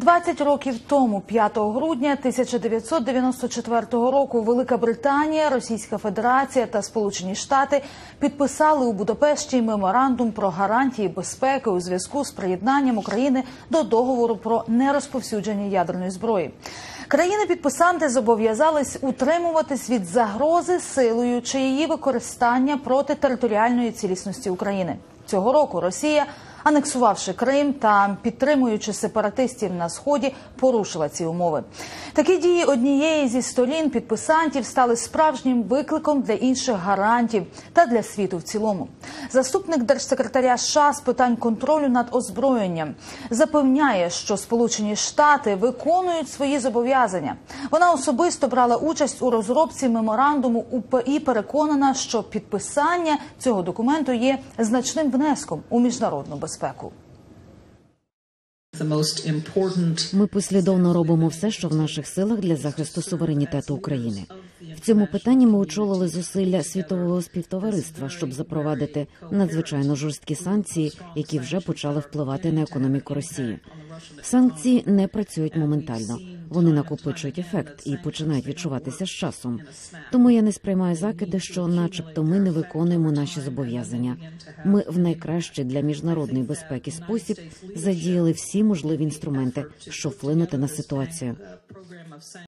20 років тому, 5 грудня 1994 року, Велика Британія, Російська Федерація та Сполучені Штати підписали у Будапешті меморандум про гарантії безпеки у зв'язку з приєднанням України до договору про нерозповсюдження ядерної зброї. Країни-підписанти зобов'язались утримуватись від загрози силою чи її використання проти територіальної цілісності України. Цього року Росія анексувавши Крим та підтримуючи сепаратистів на сході, порушила ці умови. Такі дії однієї зі сторін підписантів стали справжнім викликом для інших гарантів та для світу в цілому. Заступник держсекретаря США з питань контролю над озброєнням запевняє, що Сполучені Штати виконують свої зобов'язання. Вона особисто брала участь у розробці меморандуму і переконана, що підписання цього документу є значним внеском у міжнародну безпеку. Ми послідовно робимо все, що в наших силах для захисту суверенітету України. В цьому питанні ми очолили зусилля світового співтовариства, щоб запровадити надзвичайно жорсткі санкції, які вже почали впливати на економіку Росії. Санкції не працюють моментально. Вони накопичують ефект і починають відчуватися з часом. Тому я не сприймаю закиди, що, начебто, ми не виконуємо наші зобов'язання. Ми в найкращий для міжнародної безпеки спосіб задіяли всі можливі інструменти, щоб вплинути на ситуацію.